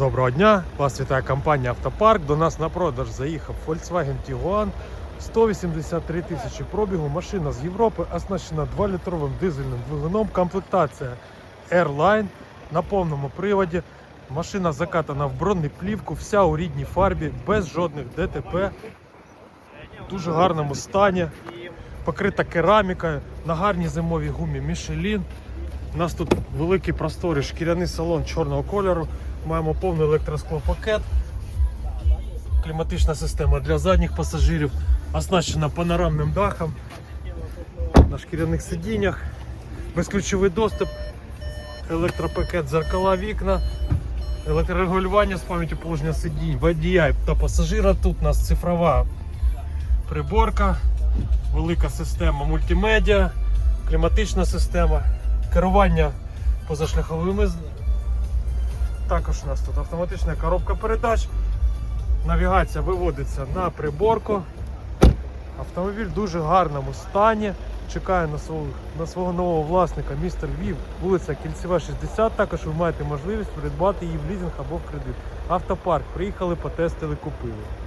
Доброго дня! Вас вітає компанія Автопарк. До нас на продаж заїхав Volkswagen Tiguan 183 тисячі пробігу. Машина з Європи, оснащена 2-літровим дизельним двигуном. Комплектація Airline на повному приводі. Машина закатана в бронеплівку, вся у рідній фарбі, без жодних ДТП. В дуже гарному стані. Покрита керамікою, на гарній зимовій гумі Michelin. У нас тут великий просторий шкіряний салон чорного кольору. Маємо повний електросклопакет. Кліматична система для задніх пасажирів, оснащена панорамним дахом на шкіряних сидіннях, безключовий доступ, електропакет зеркала вікна, електрорегулювання з пам'яттю положення сидінь, водія та пасажира. Тут у нас цифрова приборка, велика система мультимедіа, кліматична система, керування позашляховими також у нас тут автоматична коробка передач. Навігація виводиться на приборку. Автомобіль в дуже гарному стані. Чекає на свого, на свого нового власника, містер Львів, вулиця Кільцева, 60. Також ви маєте можливість придбати її в лізинг або в кредит. Автопарк. Приїхали, потестили, купили.